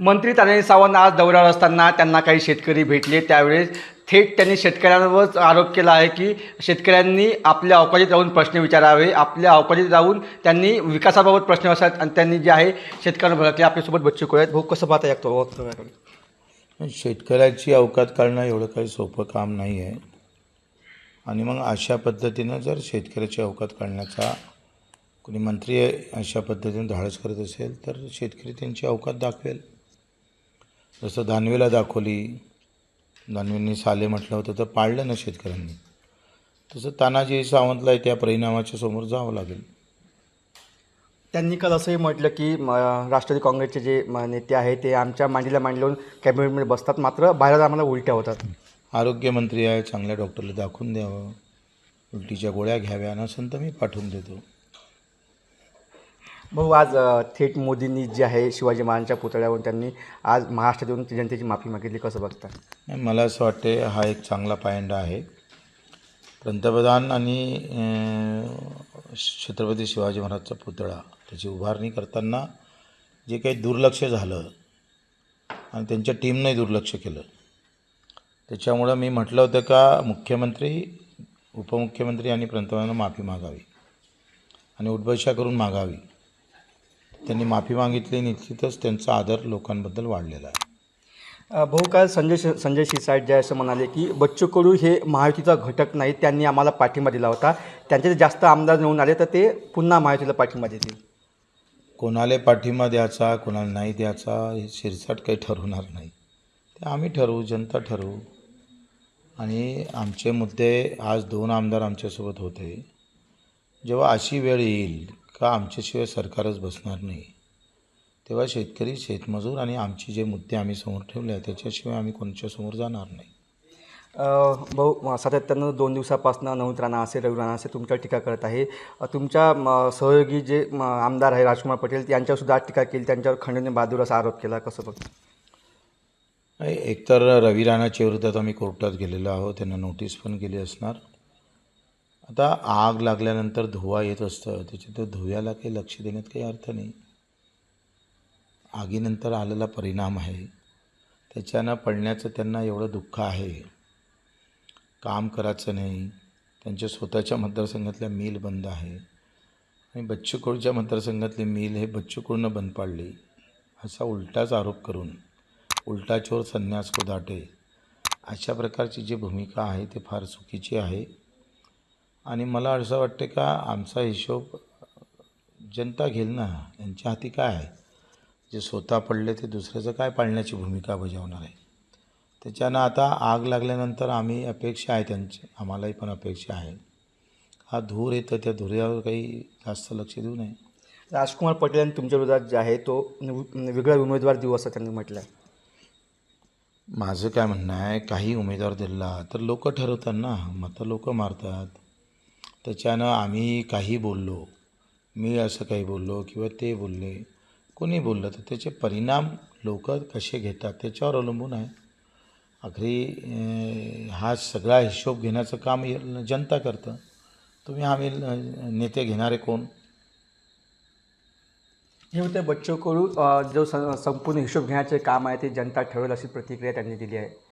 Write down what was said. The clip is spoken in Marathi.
मंत्री तानाजी सावंत आज दौऱ्यावर असताना त्यांना काही शेतकरी भेटले. त्यावेळेस थेट त्यांनी शेतकऱ्यांवरच आरोप केला आहे की शेतकऱ्यांनी आपल्या अवकाळीत राहून प्रश्न विचारावे आपल्या अवकाळीत राहून त्यांनी विकासाबाबत प्रश्न असतात आणि त्यांनी जे आहे शेतकऱ्यांना भडकले. आपल्यासोबत बच्चू कोळ्यात आहेत भाऊ कसं पाहता येतो वक्तव्याकडे? शेतकऱ्याची अवकात काढणं एवढं काही सोपं काम नाही आहे आणि मग अशा पद्धतीनं जर शेतकऱ्याची अवकात काढण्याचा कोणी मंत्री अशा पद्धतीनं धाडस करत असेल तर शेतकरी त्यांची अवकात दाखवेल. जसं दानवेला दाखवली दानवेंनी साले म्हटलं होतं तर पाळलं ना शेतकऱ्यांनी. तसं तानाजी सावंतला त्या परिणामाच्या समोर जावं लागेल. त्यांनी काल असंही म्हटलं की राष्ट्रवादी काँग्रेसचे जे नेते आहे ते आमच्या मांडीला मांडी लावून कॅबिनेटमध्ये बसतात मात्र बाहेर आम्हाला उलट्या होतात. आरोग्यमंत्री आहे चांगल्या डॉक्टरला दाखवून द्यावं उलटीच्या गोळ्या घ्याव्या नसेल तर मी पाठवून देतो. भाऊ आज थेट मोदींनी जे आहे शिवाजी महाराजांच्या पुतळ्यावरून त्यांनी आज महाराष्ट्रात येऊन जनतेची माफी मागितली. कसं बघता नाही, मला असं वाटते हा एक चांगला पायंडा आहे. पंतप्रधान आणि छत्रपती शिवाजी महाराजचा पुतळा त्याची उभारणी करताना जे काही दुर्लक्ष झालं आणि त्यांच्या टीमने दुर्लक्ष केलं त्याच्यामुळं मी म्हटलं होतं का मुख्यमंत्री उपमुख्यमंत्री आणि पंतप्रधानांना माफी मागावी आणि उद्भशा करून मागावी. त्यांनी माफी मागितली निश्चितच त्यांचा आदर लोकांबद्दल वाढलेला आहे. भाऊ काल संजय संजय शिरसाट जे असं म्हणाले की बच्चू कडू हे महायुतीचा घटक नाही त्यांनी आम्हाला पाठिंबा दिला होता. त्यांचे जास्त आमदार निवडून आले तर ते पुन्हा महायुतीला पाठिंबा देतील. कोणाला पाठिंबा द्यायचा कोणाला नाही द्यायचा हे शिरसाट काही ठरवणार नाही. ते आम्ही ठरवू जनता ठरवू. आणि आमचे मुद्दे आज दोन आमदार आमच्यासोबत होते. जेव्हा अशी वेळ येईल का आमच्याशिवाय सरकारच बसणार नाही? तेव्हा शेतकरी शेतमजूर आणि आमचे जे मुद्दे आम्ही समोर ठेवले आहेत त्याच्याशिवाय आम्ही कोणच्यासमोर जाणार नाही. अ, भाऊ सातत्यानं दोन दिवसापासून नवनीत राणा असे रवी राणा असे तुमच्यावर टीका करत आहे. तुमच्या म, सहयोगी जे म, आमदार आहे राजकुमार पटेल यांच्यावर आज टीका केली त्यांच्यावर खंडणी बहादूर असा आरोप केला कसं बघ? नाही, एकतर रवी राणाच्या विरोधात आम्ही कोर्टात गेलेलो आहोत त्यांना नोटीस पण केली असणार. आता आग लागल्यानंतर धुवा येत असतं. त्याच्या त्या धुव्याला काही लक्ष देण्यात काही अर्थ नाही. आगीनंतर आलेला परिणाम आहे. त्याच्यानं पडण्याचं त्यांना एवढं दुःख आहे. काम करायचं नाही. त्यांच्या स्वतःच्या मतदारसंघातल्या मिल बंद आहे. आणि बच्चू कडूच्या मतदारसंघातली मिल हे बच्चू कडूनं बंद पाडली. असा उलटाच आरोप करून उलटा चोर संन्यास को दाटे अशा प्रकारची जी भूमिका आहे ते फार चुकीची आहे. आणि मला असं वाटते का आमचा हिशोब जनता घेईल ना? यांच्या हाती काय आहे? जे स्वतः पडले ते दुसऱ्याचं काय पाळण्याची भूमिका बजावणार आहे? त्याच्यानं आता आग लागल्यानंतर आम्ही अपेक्षा आहे त्यांची. आम्हालाही पण अपेक्षा आहे. हा धूर येतं त्या धुऱ्यावर काही जास्त लक्ष देऊ नये. राजकुमार पटेल यांनी तुमच्या विरोधात जे आहे तो वेगळा उमेदवार देऊ असं त्यांनी म्हटलं आहे माझं काय म्हणणं आहे काही उमेदवार दिला तर लोक ठरवतात ना. मतं लोक मारतात. त्याच्यानं आम्ही काही बोललो. मी असं काही बोललो किंवा ते बोलले. कोणी बोललं तर त्याचे परिणाम लोक कसे घेतात त्याच्यावर अवलंबून आहे. अखरी हा सगळा हिशोब घेण्याचं काम जनता करतं. तुम्ही आम्ही नेते घेणारे कोण? हे होते बच्चू कडू जो स- संपूर्ण हिशोब घेण्याचे काम आहे ते जनता ठरवेल अशी प्रतिक्रिया त्यांनी दिली आहे.